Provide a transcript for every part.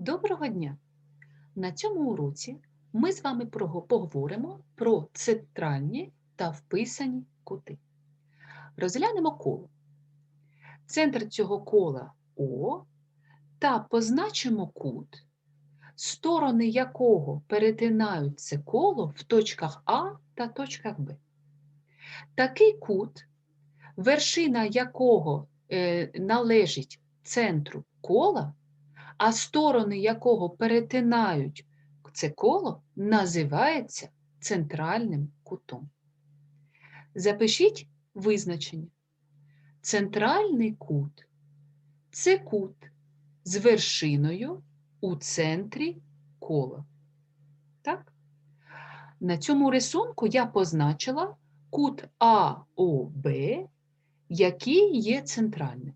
Доброго дня! На цьому уроці ми з вами поговоримо про центральні та вписані кути. Розглянемо коло. Центр цього кола О та позначимо кут, сторони якого перетинають це коло в точках А та точках Б. Такий кут, вершина якого е, належить центру кола, а сторони якого перетинають це коло, називається центральним кутом. Запишіть визначення. Центральний кут це кут з вершиною у центрі кола. Так? На цьому рисунку я позначила кут АОБ, який є центральним.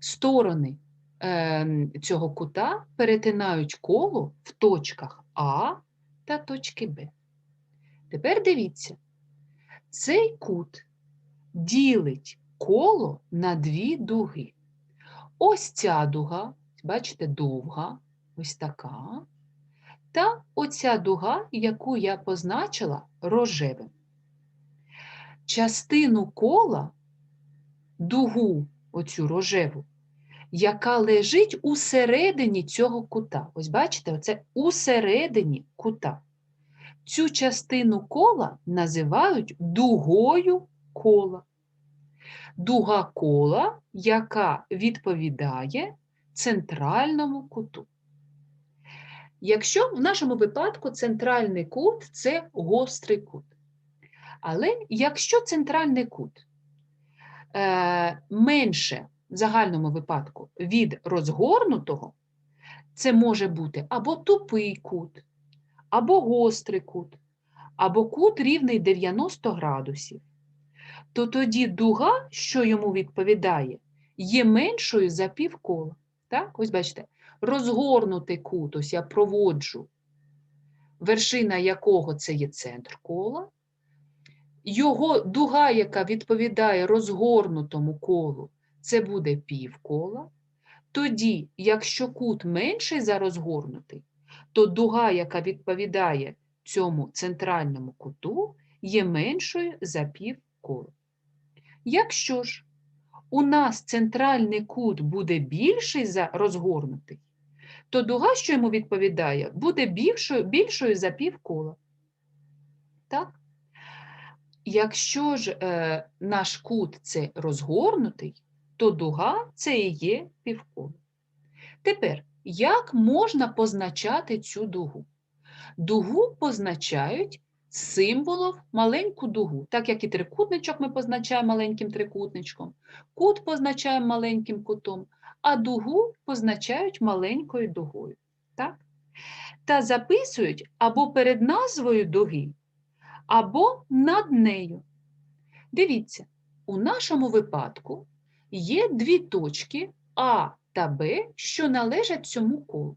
Сторони цього кута перетинають коло в точках А та точки Б. Тепер дивіться, цей кут ділить коло на дві дуги. Ось ця дуга, бачите, довга, ось така. Та оця дуга, яку я позначила рожевим. Частину кола, дугу, оцю рожеву, яка лежить усередині цього кута. Ось бачите, оце усередині кута. Цю частину кола називають дугою кола. Дуга кола, яка відповідає центральному куту. Якщо в нашому випадку центральний кут це гострий кут. Але якщо центральний кут е, менше в загальному випадку від розгорнутого, це може бути або тупий кут, або гострий кут, або кут рівний 90 градусів, то тоді дуга, що йому відповідає, є меншою за півкола. Так? Ось бачите, розгорнутий кут, ось я проводжу, вершина якого це є центр кола, його дуга, яка відповідає розгорнутому колу, це буде півкола. Тоді, якщо кут менший за розгорнутий, то дуга, яка відповідає цьому центральному куту, є меншою за півкола. Якщо ж у нас центральний кут буде більший за розгорнутий, то дуга, що йому відповідає, буде більшою, більшою за півкола. Так? Якщо ж е, наш кут це розгорнутий, то дуга це і є півколо. Тепер, як можна позначати цю дугу? Дугу позначають символом маленьку дугу, так як і трикутничок ми позначаємо маленьким трикутничком, кут позначаємо маленьким кутом, а дугу позначають маленькою дугою. Так? Та записують або перед назвою дуги, або над нею. Дивіться, у нашому випадку є дві точки А та Б, що належать цьому колу.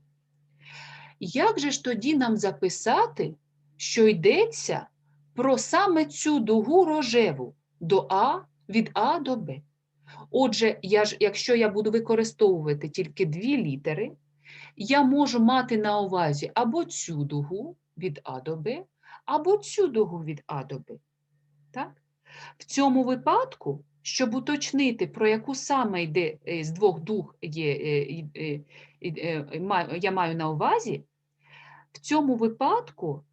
Як же ж тоді нам записати, що йдеться про саме цю дугу рожеву до А, від А до Б? Отже, я ж, якщо я буду використовувати тільки дві літери, я можу мати на увазі або цю дугу від А до Б, або цю дугу від А до Б. Так? В цьому випадку, щоб уточнити, про яку саме йде е, з двох дуг є, е, е, я маю на увазі, в цьому випадку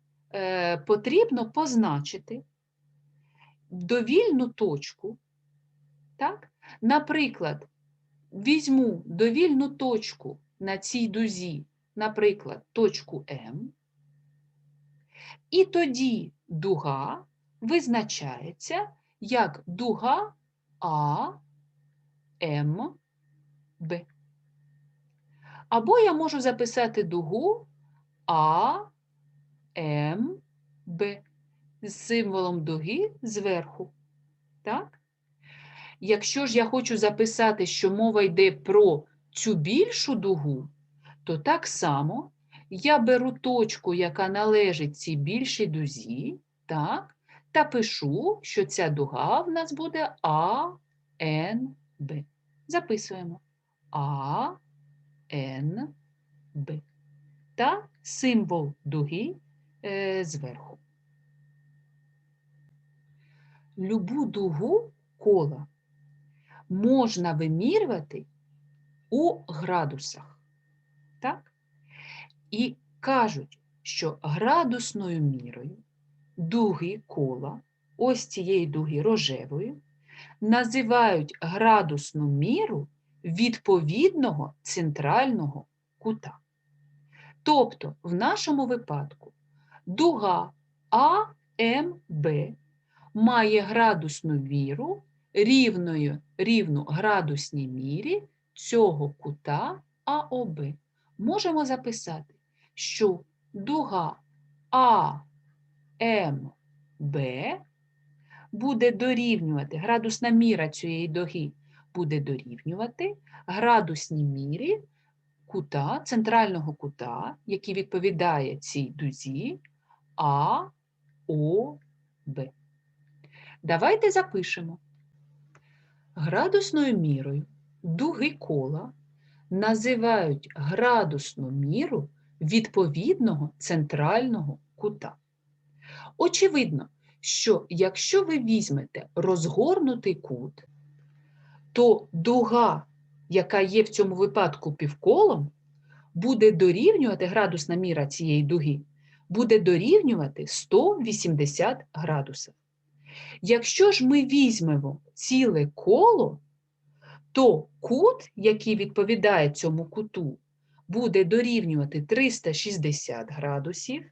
потрібно позначити довільну точку. Так? Наприклад, візьму довільну точку на цій дузі, наприклад, точку М, і тоді дуга визначається як дуга А, М, Б. Або я можу записати дугу А, М, Б з символом дуги зверху. Так? Якщо ж я хочу записати, що мова йде про цю більшу дугу, то так само я беру точку, яка належить цій більшій дузі, так, та пишу, що ця дуга в нас буде А, Н, Б. Записуємо А, Н, Б. та символ дуги е, зверху. Любу дугу кола можна вимірювати у градусах. Так? І кажуть, що градусною мірою дуги кола, ось цієї дуги рожевої, називають градусну міру відповідного центрального кута. Тобто, в нашому випадку дуга АМБ має градусну міру рівною, рівну градусній мірі цього кута АОБ. Можемо записати, що дуга АМБ буде дорівнювати, градусна міра цієї дуги буде дорівнювати градусній мірі кута, центрального кута, який відповідає цій дузі АОБ. Давайте запишемо. Градусною мірою дуги кола називають градусну міру відповідного центрального кута. Очевидно, що якщо ви візьмете розгорнутий кут, то дуга, яка є в цьому випадку півколом, буде дорівнювати градусна міра цієї дуги, буде дорівнювати 180 градусів. Якщо ж ми візьмемо ціле коло, то кут, який відповідає цьому куту, буде дорівнювати 360 градусів,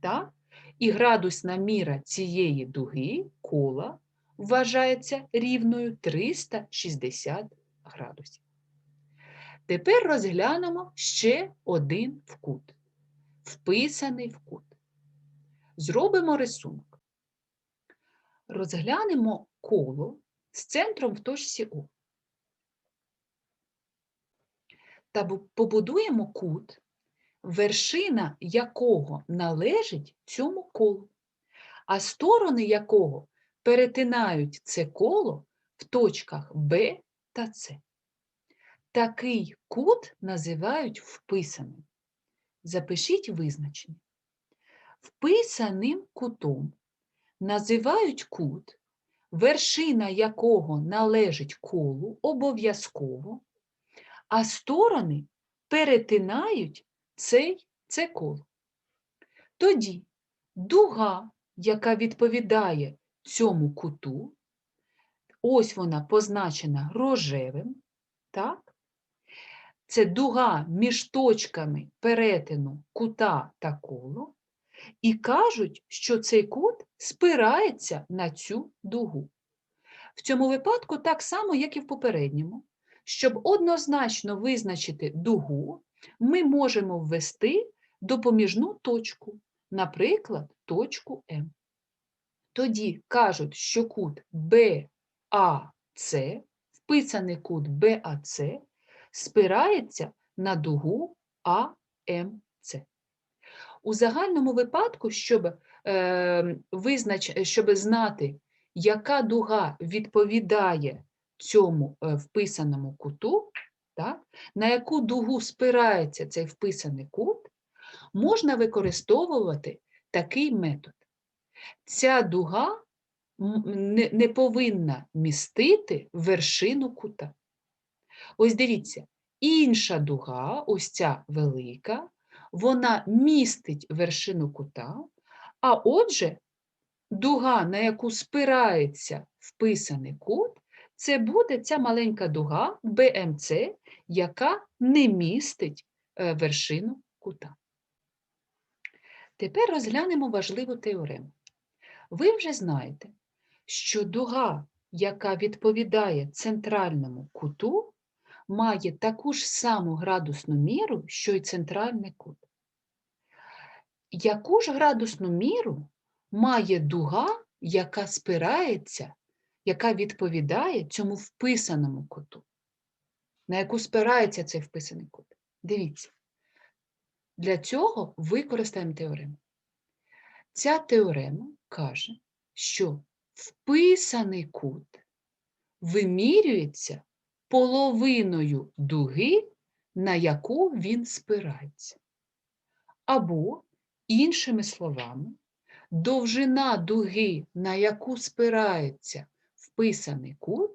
так? І градусна міра цієї дуги кола вважається рівною 360 градусів. Тепер розглянемо ще один вкут, вписаний вкут. Зробимо рисунок. Розглянемо коло з центром в точці О. Та побудуємо кут, вершина якого належить цьому колу, а сторони якого перетинають це коло в точках Б та С. Такий кут називають вписаним. Запишіть визначення. Вписаним кутом називають кут, вершина якого належить колу обов'язково, а сторони перетинають цей, це коло. Тоді дуга, яка відповідає цьому куту, ось вона позначена рожевим, так? Це дуга між точками перетину кута та коло, і кажуть, що цей кут спирається на цю дугу. В цьому випадку так само, як і в попередньому. Щоб однозначно визначити дугу, ми можемо ввести допоміжну точку, наприклад, точку М. Тоді кажуть, що кут БАЦ, вписаний кут БАЦ, спирається на дугу АМЦ. У загальному випадку, щоб, е, визнач, щоб знати, яка дуга відповідає цьому е, вписаному куту, так, на яку дугу спирається цей вписаний кут, можна використовувати такий метод. Ця дуга не повинна містити вершину кута. Ось дивіться, інша дуга, ось ця велика, вона містить вершину кута, а отже, дуга, на яку спирається вписаний кут, це буде ця маленька дуга БМЦ, яка не містить е, вершину кута. Тепер розглянемо важливу теорему. Ви вже знаєте, що дуга, яка відповідає центральному куту, має таку ж саму градусну міру, що й центральний кут. Яку ж градусну міру має дуга, яка спирається, яка відповідає цьому вписаному куту? На яку спирається цей вписаний кут? Дивіться. Для цього використаємо теорему. Ця теорема каже, що вписаний кут вимірюється половиною дуги, на яку він спирається. Або, іншими словами, довжина дуги, на яку спирається вписаний кут,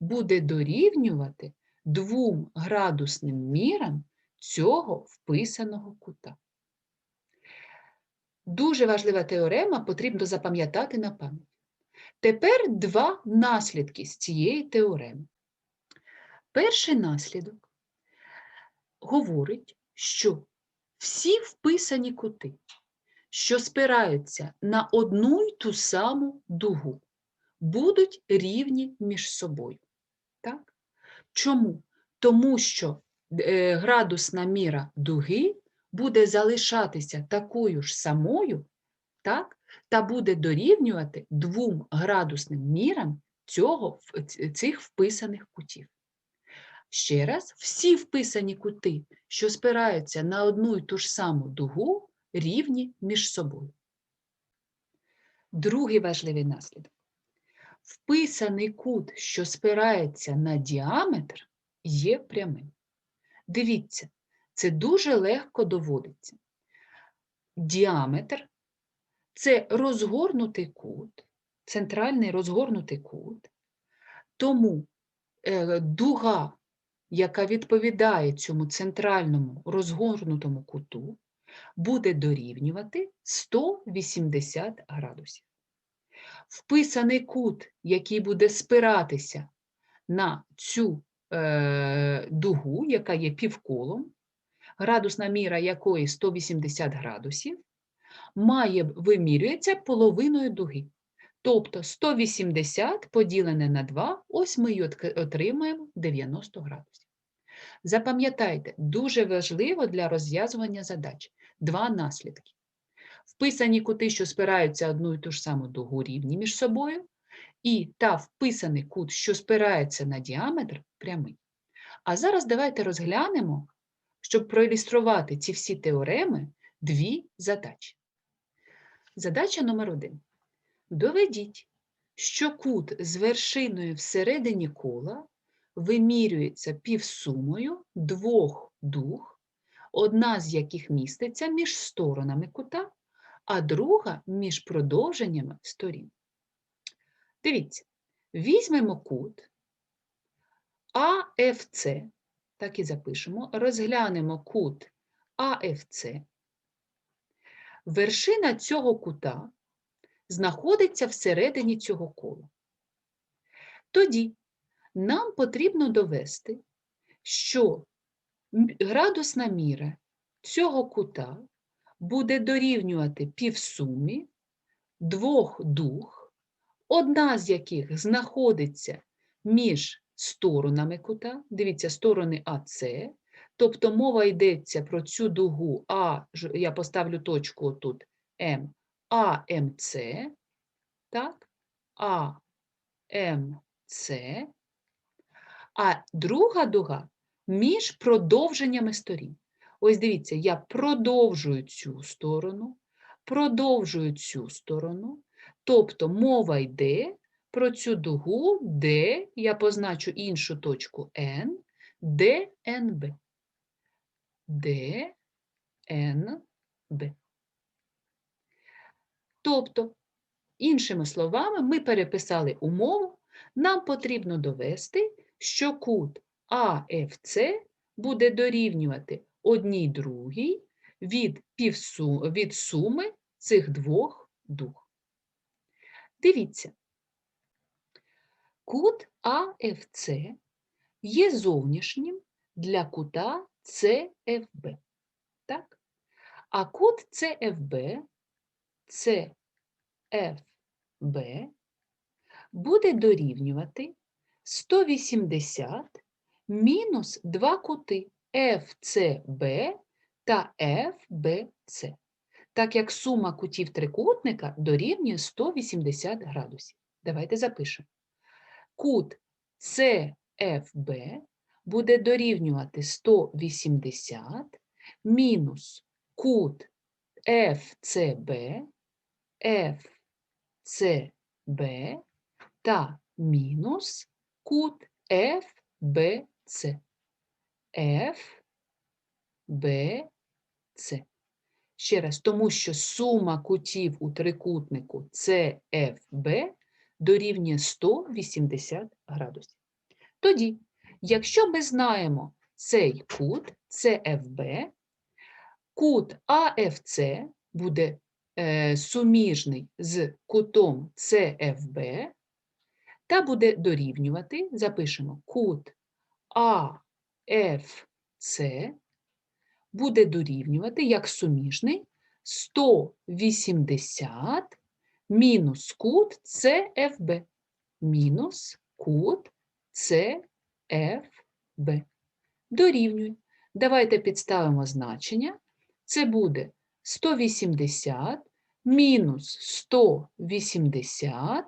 буде дорівнювати двом градусним мірам цього вписаного кута. Дуже важлива теорема, потрібно запам'ятати на пам'ять. Тепер два наслідки з цієї теореми. Перший наслідок говорить, що всі вписані кути, що спираються на одну й ту саму дугу, будуть рівні між собою. Так? Чому? Тому що е, градусна міра дуги буде залишатися такою ж самою, так? та буде дорівнювати двом градусним мірам цього, цих вписаних кутів. Ще раз, всі вписані кути, що спираються на одну і ту ж саму дугу, рівні між собою. Другий важливий наслідок. Вписаний кут, що спирається на діаметр, є прямим. Дивіться, це дуже легко доводиться. Діаметр це розгорнутий кут, центральний розгорнутий кут, тому е, дуга, яка відповідає цьому центральному розгорнутому куту, буде дорівнювати 180 градусів. Вписаний кут, який буде спиратися на цю е, дугу, яка є півколом, градусна міра якої 180 градусів, має вимірюється половиною дуги. Тобто 180 поділене на 2, ось ми й отримаємо 90 градусів. Запам'ятайте, дуже важливо для розв'язування задач два наслідки. Вписані кути, що спираються одну і ту ж саму дугу рівні між собою, і та вписаний кут, що спирається на діаметр, прямий. А зараз давайте розглянемо, щоб проілюструвати ці всі теореми, дві задачі. Задача номер один. Доведіть, що кут з вершиною всередині кола вимірюється півсумою двох дуг, одна з яких міститься між сторонами кута, а друга між продовженнями сторін. Дивіться, візьмемо кут АФЦ, так і запишемо, розглянемо кут АФЦ. Вершина цього кута знаходиться всередині цього кола. Тоді нам потрібно довести, що градусна міра цього кута буде дорівнювати півсумі двох дуг, одна з яких знаходиться між сторонами кута, дивіться, сторони АС, тобто мова йдеться про цю дугу А, я поставлю точку тут М, АМЦ, так, АМЦ, а друга дуга між продовженнями сторін. Ось дивіться, я продовжую цю сторону, продовжую цю сторону, тобто мова йде про цю дугу, де я позначу іншу точку N, ДНБ. ДНБ. Тобто, іншими словами, ми переписали умову, нам потрібно довести, що кут АФЦ буде дорівнювати одній другій від, півсу, від суми цих двох дуг. Дивіться, кут АФЦ є зовнішнім для кута ЦФБ. Так? А кут ЦФБ, ЦФБ буде дорівнювати 180 мінус два кути FCB та FBC, так як сума кутів трикутника дорівнює 180 градусів. Давайте запишемо. Кут CFB буде дорівнювати 180 мінус кут FCB, FCB та мінус кут FBC. F, B, С. Ще раз, тому що сума кутів у трикутнику CFB дорівнює 180 градусів. Тоді, якщо ми знаємо цей кут CFB, кут AFC буде е, суміжний з кутом CFB та буде дорівнювати, запишемо, кут AFC буде дорівнювати як суміжний 180 мінус кут CFB. Мінус кут CFB. Дорівнює. Давайте підставимо значення. Це буде 180 мінус 180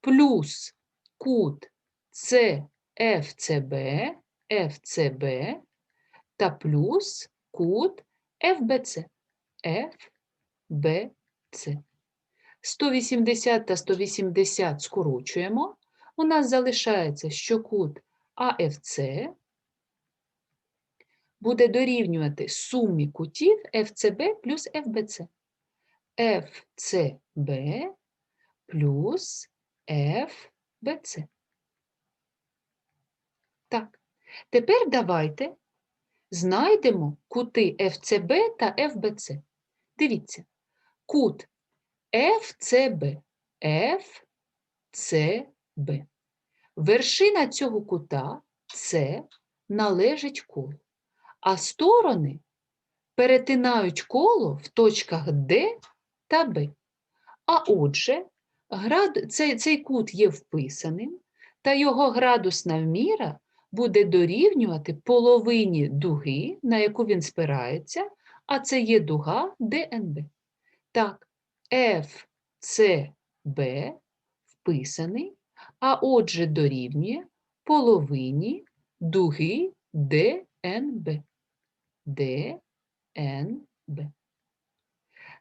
плюс кут CFCB, FCB та плюс кут FBC. FBC. 180 та 180 скорочуємо. У нас залишається, що кут AFC буде дорівнювати сумі кутів FCB плюс FBC. FCB плюс FBC. Так, тепер давайте знайдемо кути FCB та FBC. Дивіться, кут FCB, FCB. Вершина цього кута С належить колу, а сторони перетинають коло в точках D та B. А отже, град... цей, цей кут є вписаним, та його градусна міра буде дорівнювати половині дуги, на яку він спирається, а це є дуга ДНБ. Так, FCB вписаний, а отже дорівнює половині дуги ДНБ. ДНБ.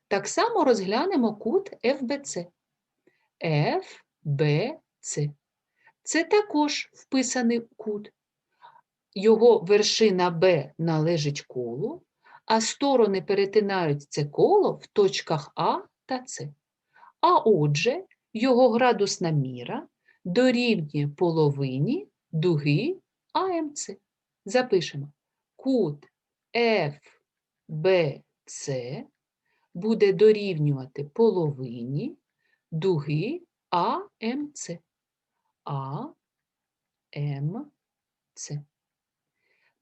Так само розглянемо кут FBC. FBC. Це також вписаний кут. Його вершина Б належить колу, а сторони перетинають це коло в точках А та С. А отже, його градусна міра дорівнює половині дуги АМЦ. Запишемо. Кут FBC буде дорівнювати половині дуги АМЦ. АМЦ.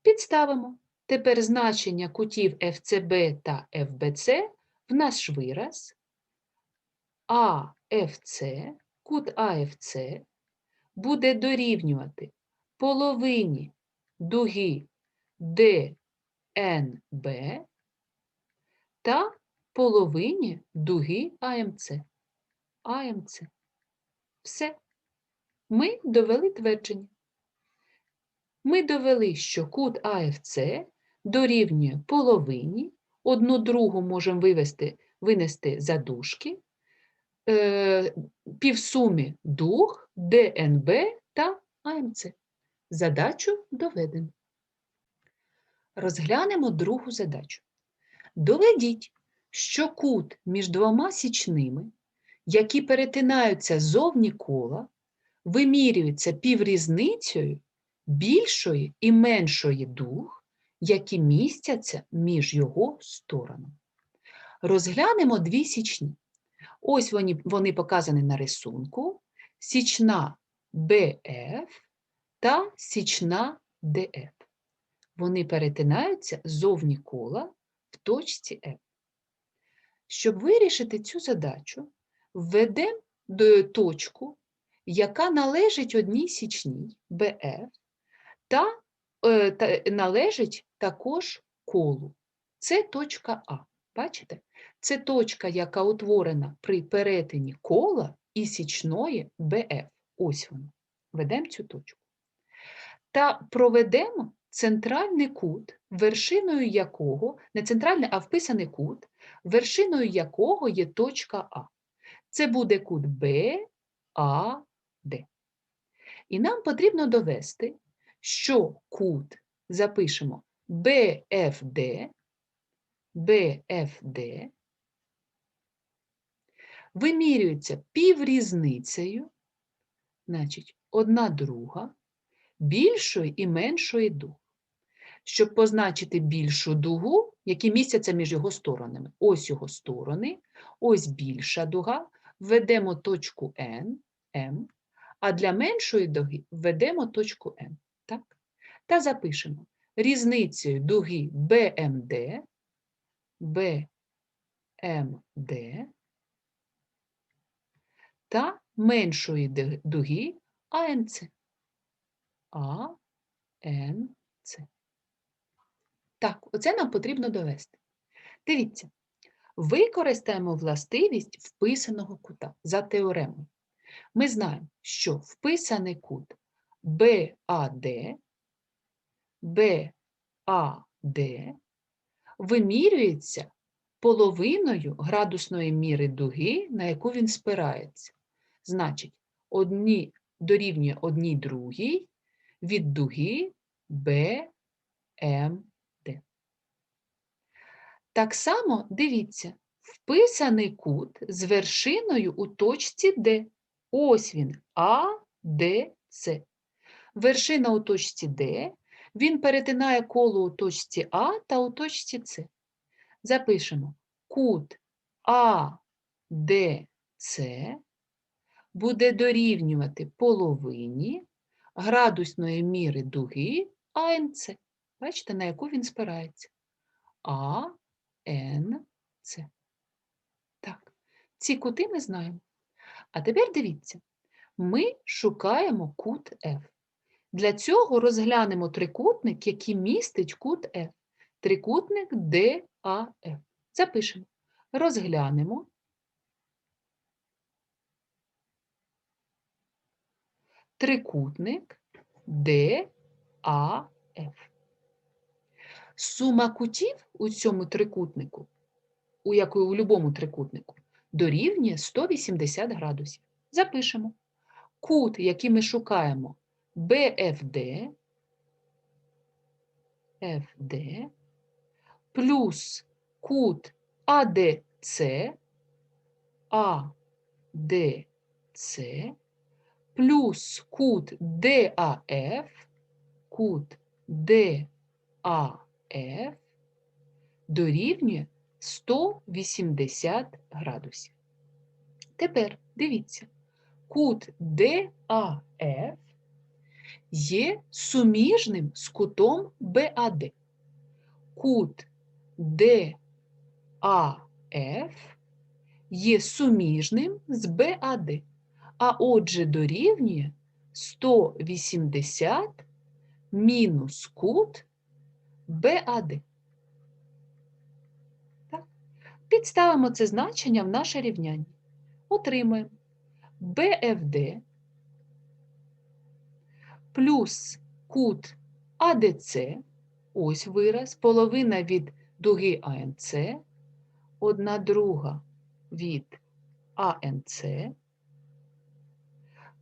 Підставимо тепер значення кутів FCB та FBC в наш вираз. АФЦ, кут АФЦ буде дорівнювати половині дуги ДНБ та половині дуги АМЦ. АМЦ. Все. Ми довели твердження. Ми довели, що кут АФЦ дорівнює половині, одну другу можемо вивести, винести за дужки, е, півсумі дуг, ДНБ та АМЦ. Задачу доведено. Розглянемо другу задачу. Доведіть, що кут між двома січними, які перетинаються зовні кола, вимірюється піврізницею більшої і меншої дуг, які містяться між його сторонами. Розглянемо дві січні. Ось вони, вони показані на рисунку: січна BF та січна DF. Вони перетинаються зовні кола в точці F. Щоб вирішити цю задачу, введемо точку, яка належить одній січній BF та, е, та належить також колу. Це точка А. Бачите? Це точка, яка утворена при перетині кола і січної БФ. Ось вона. Ведемо цю точку. Та проведемо центральний кут, вершиною якого, не центральний, а вписаний кут, вершиною якого є точка А. Це буде кут Б, А, Д. І нам потрібно довести, що кут запишемо BFD BFD вимірюється піврізницею, значить, одна друга більшої і меншої дуг. Щоб позначити більшу дугу, які містяться між його сторонами. Ось його сторони, ось більша дуга, введемо точку N, M, а для меншої дуги введемо точку N. Так? Та запишемо різницею дуги BMD, BMD та меншої дуги АНЦ. АНЦ. Так, оце нам потрібно довести. Дивіться, використаємо властивість вписаного кута за теоремою. Ми знаємо, що вписаний кут BAD, BAD вимірюється половиною градусної міри дуги, на яку він спирається. Значить, одні дорівнює одній другій від дуги BMD. Так само дивіться, вписаний кут з вершиною у точці D. Ось він ADC. Вершина у точці D, він перетинає коло у точці А та у точці С. Запишемо кут ADC буде дорівнювати половині градусної міри дуги АНЦ. Бачите, на яку він спирається? А, Н, Так, ці кути ми знаємо. А тепер дивіться, ми шукаємо кут F. Для цього розглянемо трикутник, який містить кут F. Трикутник DAF. Запишемо. Розглянемо. Трикутник DAF. Сума кутів у цьому трикутнику, у якої у будь-якому трикутнику, дорівнює 180 градусів. Запишемо. Кут, який ми шукаємо, BFD, FD, плюс кут ADC, ADC, плюс кут DAF, кут DAF дорівнює 180 градусів. Тепер дивіться, кут DAF є суміжним з кутом BAD. Кут DAF є суміжним з BAD, а отже дорівнює 180 мінус кут BAD. Так? Підставимо це значення в наше рівняння. Отримаємо BFD плюс кут ADC, ось вираз, половина від дуги АНЦ, одна друга від АНЦ,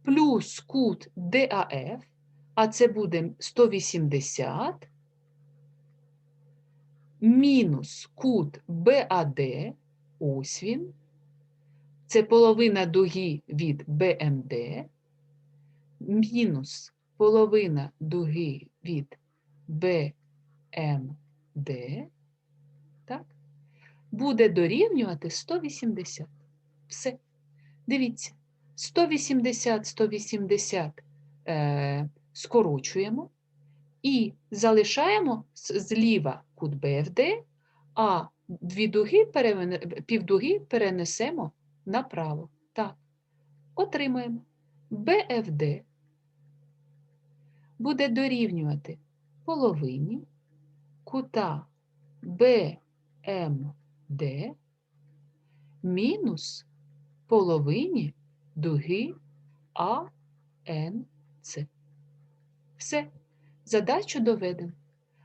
плюс кут ДАФ, а це буде 180, мінус кут БАД, ось він, це половина дуги від БМД, мінус половина дуги від БМД, так, буде дорівнювати 180. Все. Дивіться, 180, 180 е, скорочуємо і залишаємо зліва кут БФД, а дві дуги, півдуги перенесемо направо. Так, отримаємо БФД буде дорівнювати половині кута БМД мінус половині дуги АНЦ. Все, задачу доведено.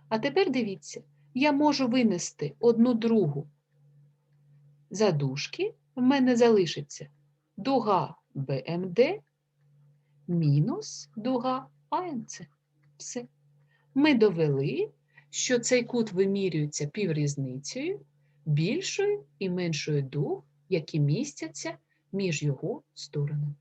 А тепер дивіться, я можу винести одну другу задушки, в мене залишиться дуга БМД мінус дуга АНЦ. Все. Ми довели, що цей кут вимірюється піврізницею більшою і меншою дуг, які містяться між його сторонами.